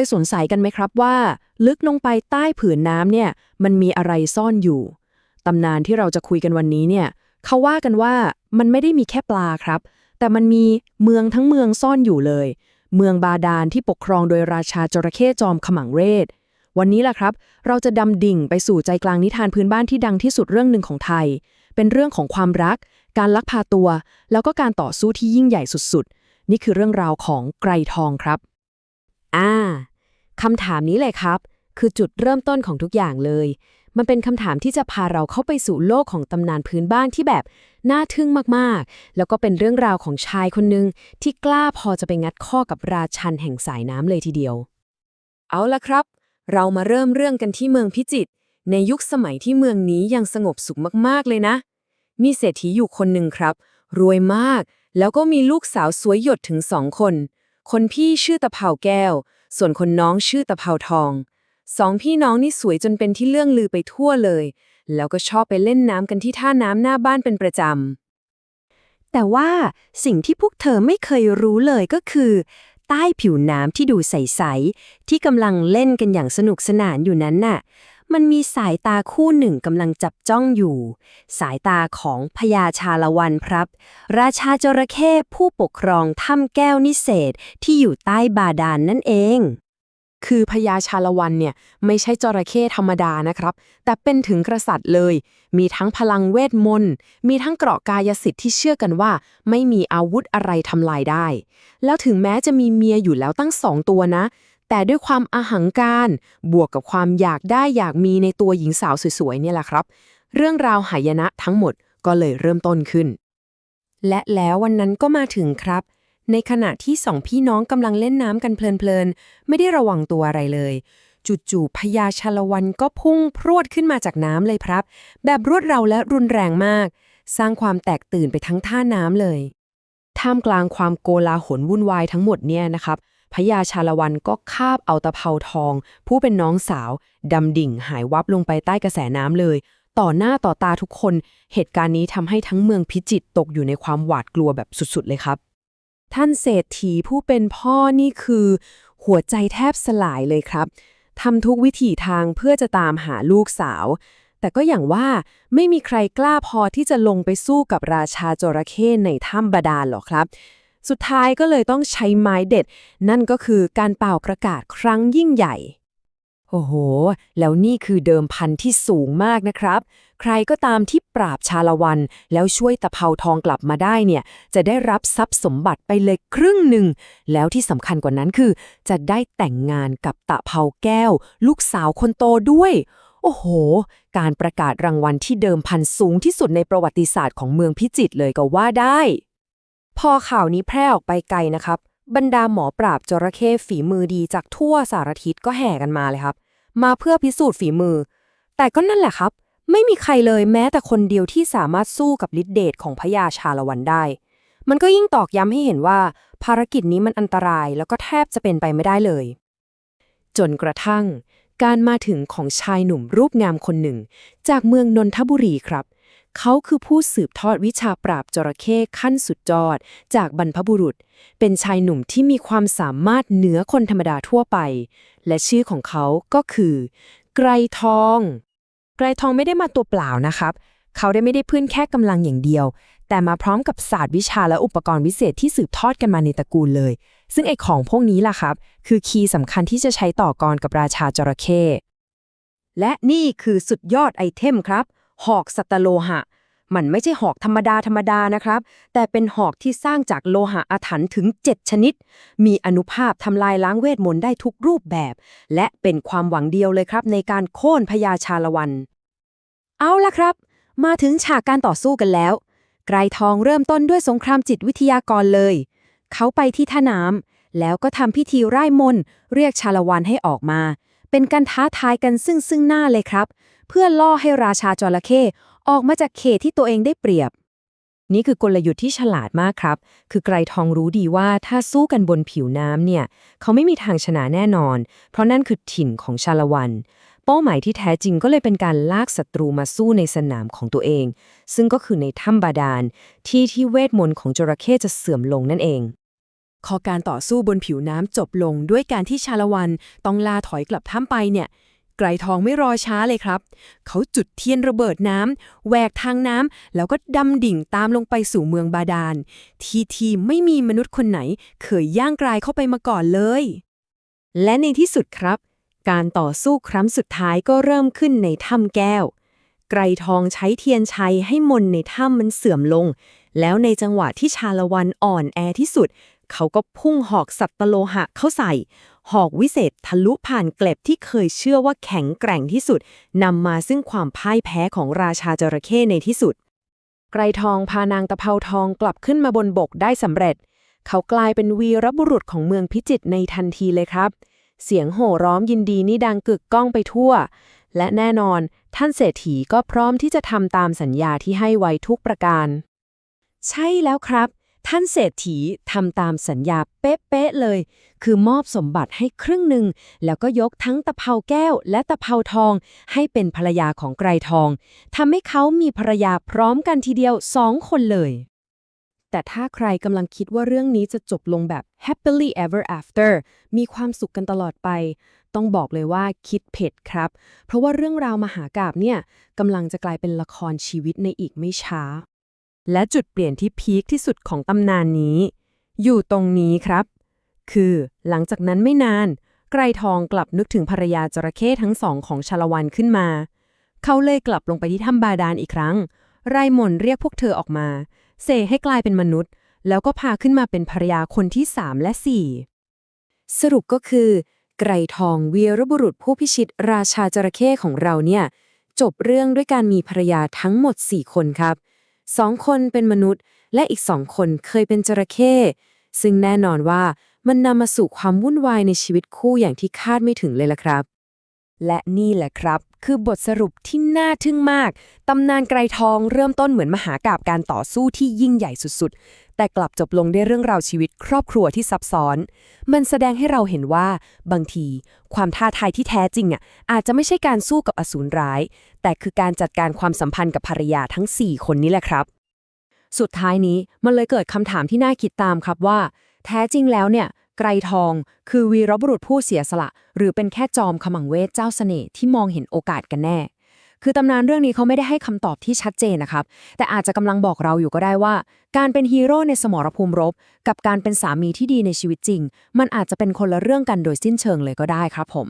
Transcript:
ยสงสัยกันไหมครับว่า ลึกลงไปใต้ผืนน้ำเนี่ย มันมีอะไรซ่อนอยู่ ตำนานที่เราจะคุยกันวันนี้เนี่ย เขาว่ากันว่ามันไม่ได้มีแค่ปลาครับ แต่มันมีเมืองทั้งเมืองซ่อนอยู่เลย เมืองบาดาลที่ปกครองโดยราชาจระเข้จอมขมังเรศวันนี้ล่ะครับ เราจะดำดิ่งไปสู่ใจกลางนิทานพื้นบ้านที่ดังที่สุดเรื่องหนึ่งของไทย เป็นเรื่องของความรัก การลักพาตัว แล้วก็การต่อสู้ที่ยิ่งใหญ่สุดๆ นี่คือเรื่องราวของไกรทองครับ คำถามนี้เลยครับ คือจุดเริ่มต้นของทุกอย่างเลย มันเป็นคำถามที่จะพาเราเข้าไปสู่โลกของตำนานพื้นบ้านที่แบบ น่าทึ่งมากๆ แล้วก็เป็นเรื่องราวของชายคนหนึ่งที่กล้าพอจะไปงัดข้อกับราชันแห่งสายน้ำเลยทีเดียว เอาละครับ เรามาเริ่มเรื่องกันที่เมืองพิจิตรในยุคสมัยที่เมืองนี้ยังสงบสุขมากๆเลยนะ มีเศรษฐีอยู่คนหนึ่งครับ รวยมาก แล้วก็มีลูกสาวสวยหยดถึงสองคน คนพี่ชื่อตะเภาแก้ว ส่วนคนน้องชื่อตะเภาทอง สองพี่น้องนี่สวยจนเป็นที่เรื่องลือไปทั่วเลย แล้วก็ชอบไปเล่นน้ำกันที่ท่าน้ำหน้าบ้านเป็นประจำ แต่ว่าสิ่งที่พวกเธอไม่เคยรู้เลยก็คือ ใต้ผิวน้ำที่ดูใส ๆ ที่กำลังเล่นกันอย่างสนุกสนานอยู่นั้นน่ะ มันมีสายตาคู่หนึ่งกำลังจับจ้องอยู่ สายตาของพญาชาละวันครับ ราชาจระเข้ผู้ปกครองถ้ำแก้วนิเศษที่อยู่ใต้บาดาลนนั่นเอง คือพญาชาละวันเนี่ยไม่ใช่จระเข้ธรรมดานะครับ แต่เป็นถึงกษัตริย์เลย มีทั้งพลังเวทมนต์ มีทั้งเกราะกายสิทธิ์ที่เชื่อกันว่า ไม่มีอาวุธอะไรทำลายได้ แล้วถึงแม้จะมีเมียอยู่แล้วตั้งสองตัวนะ แต่ด้วยความอาหังการ บวกกับความอยากได้อยากมีในตัวหญิงสาวสวยๆเนี่ยแหละครับ เรื่องราวหายนะทั้งหมดก็เลยเริ่มต้นขึ้น และแล้ววันนั้นก็มาถึงครับ ในขณะที่สองพี่น้องกำลังเล่นน้ำกันเพลินๆ ไม่ได้ระวังตัวอะไรเลย จู่ๆพญาชาละวันก็พุ่งพรวดขึ้นมาจากน้ำเลยครับ แบบรวดเร็วและรุนแรงมาก สร้างความแตกตื่นไปทั้งท่าน้ำเลย ท่ามกลางความโกลาหลวุ่นวายทั้งหมดเนี่ยนะครับ พญาชาละวันก็คาบเอาตะเภาทอง ผู้เป็นน้องสาวดำดิ่งหายวับลงไปใต้กระแสน้ำเลย ต่อหน้าต่อตาทุกคน เหตุการณ์นี้ทำให้ทั้งเมืองพิจิตตกอยู่ในความหวาดกลัวแบบสุดๆเลยครับ ท่านเศรษฐีผู้เป็นพ่อนี่คือ หัวใจแทบสลายเลยครับทำทุกวิถีทางเพื่อจะตามหาลูกสาว แต่ก็อย่างว่าไม่มีใครกล้าพอที่จะลงไปสู้กับราชาจระเข้ในถ้ำบาดาลหรอกครับ สุดท้ายก็เลยต้องใช้ไม้เด็ด นั่นก็คือการเป่าประกาศครั้งยิ่งใหญ่ โอ้โห แล้วนี่คือเดิมพันที่สูงมากนะครับ ใครก็ตามที่ปราบชาละวัน แล้วช่วยตะเภาทองกลับมาได้เนี่ย จะได้รับทรัพย์สมบัติไปเลยครึ่งหนึ่ง แล้วที่สำคัญกว่านั้นคือ จะได้แต่งงานกับตะเภาแก้ว ลูกสาวคนโตด้วยโอ้โห การประกาศรางวัลที่เดิมพันสูงที่สุดในประวัติศาสตร์ของเมืองพิจิตรเลยก็ว่าได้ พอข่าวนี้แพร่ออกไปไกลนะครับ บรรดาหมอปราบจระเข้ฝีมือดีจากทั่วสารทิศก็แห่กันมาเลยครับ มาเพื่อพิสูจน์ฝีมือ แต่ก็นั่นแหละครับ ไม่มีใครเลยแม้แต่คนเดียวที่สามารถสู้กับฤทธิเดชของพญาชาละวันได้ มันก็ยิ่งตอกย้ำให้เห็นว่า ภารกิจนี้มันอันตรายแล้วก็แทบจะเป็นไปไม่ได้เลย จนกระทั่ง การมาถึงของชายหนุ่มรูปงามคนหนึ่ง จากเมืองนนทบุรีครับ เขาคือผู้สืบทอดวิชาปราบจระเข้ขั้นสุดยอด จากบรรพบุรุษ เป็นชายหนุ่มที่มีความสามารถเหนือคนธรรมดาทั่วไป และชื่อของเขาก็คือ ไกรทอง ไกรทองไม่ได้มาตัวเปล่านะครับ เขาได้ไม่ได้พื้นแค่กำลังอย่างเดียว แต่มาพร้อมกับศาสตร์วิชาและอุปกรณ์วิเศษที่สืบทอดกันมาในตระกูลเลย ซึ่งไอ้ของพวกนี้ล่ะครับ คือคีย์สำคัญที่จะใช้ต่อกรกับราชาจระเข้และนี่คือสุดยอดไอเทมครับ หอกสัตโลหะ มันไม่ใช่หอกธรรมดาธรรมดานะครับ แต่เป็นหอกที่สร้างจากโลหะอาถรรพ์ถึง 7 ชนิด มีอนุภาพทำลายล้างเวทมนต์ได้ทุกรูปแบบ และเป็นความหวังเดียวเลยครับ ในการโค่นพญาชาละวัน เอาละครับ มาถึงฉากการต่อสู้กันแล้ว ไกรทองเริ่มต้นด้วยสงครามจิตวิทยากรเลย เขาไปที่ท่าน้ำแล้วก็ทำพิธีไร้มนต์เรียกชาละวันให้ออกมา เป็นการท้าทายกันซึ่งซึ่งหน้าเลยครับ เพื่อล่อให้ราชาจระเข้ ออกมาจากเขตที่ตัวเองได้เปรียบ นี่คือกลยุทธ์ที่ฉลาดมากครับ คือไกรทองรู้ดีว่าถ้าสู้กันบนผิวน้ำเนี่ย เขาไม่มีทางชนะแน่นอน เพราะนั่นคือถิ่นของชาละวัน เป้าหมายที่แท้จริงก็เลยเป็นการลากศัตรูมาสู้ในสนามของตัวเอง ซึ่งก็คือในถ้ำบาดาล ที่ที่เวทมนต์ของจระเข้จะเสื่อมลงนั่นเองพอการต่อสู้บนผิวน้ำจบลงด้วยการที่ชาละวันต้องลาถอยกลับถ้ำไปเนี่ย ไกรทองไม่รอช้าเลยครับ เขาจุดเทียนระเบิดน้ำแหวกทางน้ำแล้วก็ดำดิ่งตามลงไปสู่เมืองบาดาล ที่ที่ไม่มีมนุษย์คนไหน เคยย่างกรายเข้าไปมาก่อนเลย และในที่สุดครับ การต่อสู้ครั้งสุดท้ายก็เริ่มขึ้นในถ้ำแก้ว ไกรทองใช้เทียนชัยให้มนในถ้ำมันเสื่อมลง แล้วในจังหวะที่ชาละวันอ่อนแอที่สุด เขาก็พุ่งหอกสัตตโลหะเข้าใส่ หอกวิเศษทะลุผ่านเกล็บที่เคยเชื่อว่าแข็งแกร่งที่สุดนำมาซึ่งความพ่ายแพ้ของราชาจระเข้ในที่สุด ไกรทองพานางตะเภาทองกลับขึ้นมาบนบกได้สำเร็จ เขากลายเป็นวีรบุรุษของเมืองพิจิตรในทันทีเลยครับ เสียงโห่ร้องยินดีนี่ดังกึกก้องไปทั่ว และแน่นอนท่านเศรษฐีก็พร้อมที่จะทำตามสัญญาที่ให้ไว้ทุกประการ ใช่แล้วครับ ท่านเศรษฐีทำตามสัญญาเป๊ะๆเลย คือมอบสมบัติให้ครึ่งหนึ่ง แล้วก็ยกทั้งตะเภาแก้วและตะเภาทอง ให้เป็นภรรยาของไกรทองทำให้เขามีภรรยาพร้อมกันทีเดียวสองคนเลย แต่ถ้าใครกำลังคิดว่าเรื่องนี้จะจบลงแบบ happily ever after มีความสุขกันตลอดไป ต้องบอกเลยว่าคิดเผ็ดครับ เพราะว่าเรื่องราวมหากาบเนี่ยกำลังจะกลายเป็นละครชีวิตในอีกไม่ช้า และจุดเปลี่ยนที่พีคที่สุดของตำนานนี้ อยู่ตรงนี้ครับ คือหลังจากนั้นไม่นาน ไกรทองกลับนึกถึงภรรยาจระเข้ทั้งสองของชาละวันขึ้นมา เขาเลยกลับลงไปที่ถ้ำบาดาลอีกครั้ง ไร่มนเรียกพวกเธอออกมา เสกให้กลายเป็นมนุษย์ แล้วก็พาขึ้นมาเป็นภรรยาคนที่3และ4สรุปก็คือ ไกรทองเวียรบุรุษผู้พิชิตราชาจระเข้ของเราเนี่ยจบเรื่องด้วยการมีภรรยาทั้งหมด 4 คนครับ สองคนเป็นมนุษย์ และอีกสองคนเคยเป็นจระเข้ซึ่งแน่นอนว่ามันนำมาสู่ความวุ่นวายในชีวิตคู่อย่างที่คาดไม่ถึงเลยล่ะครับ และนี่แหละครับ คือบทสรุปที่น่าทึ่งมาก ตำนานไกรทองเริ่มต้นเหมือนมหากาบการต่อสู้ที่ยิ่งใหญ่สุดๆ แต่กลับจบลงด้วยเรื่องราวชีวิตครอบครัวที่ซับซ้อน มันแสดงให้เราเห็นว่า บางที ความท้าทายที่แท้จริงอะอาจจะไม่ใช่การสู้กับอสูรร้าย แต่คือการจัดการความสัมพันธ์กับภรรยาทั้ง 4 คนนี้แหละครับ สุดท้ายนี้มันเลยเกิดคำถามที่น่าคิดตามครับว่า แท้จริงแล้วเนี่ย ไกรทอง คือวีรบุรุษผู้เสียสละ หรือเป็นแค่จอมขมังเวทเจ้าเสน่ห์ที่มองเห็นโอกาสกันแน่ คือตำนานเรื่องนี้เขาไม่ได้ให้คำตอบที่ชัดเจนนะครับ แต่อาจจะกำลังบอกเราอยู่ก็ได้ว่า การเป็นฮีโร่ในสมรภูมิรบ กับการเป็นสามีที่ดีในชีวิตจริง มันอาจจะเป็นคนละเรื่องกันโดยสิ้นเชิงเลยก็ได้ครับผม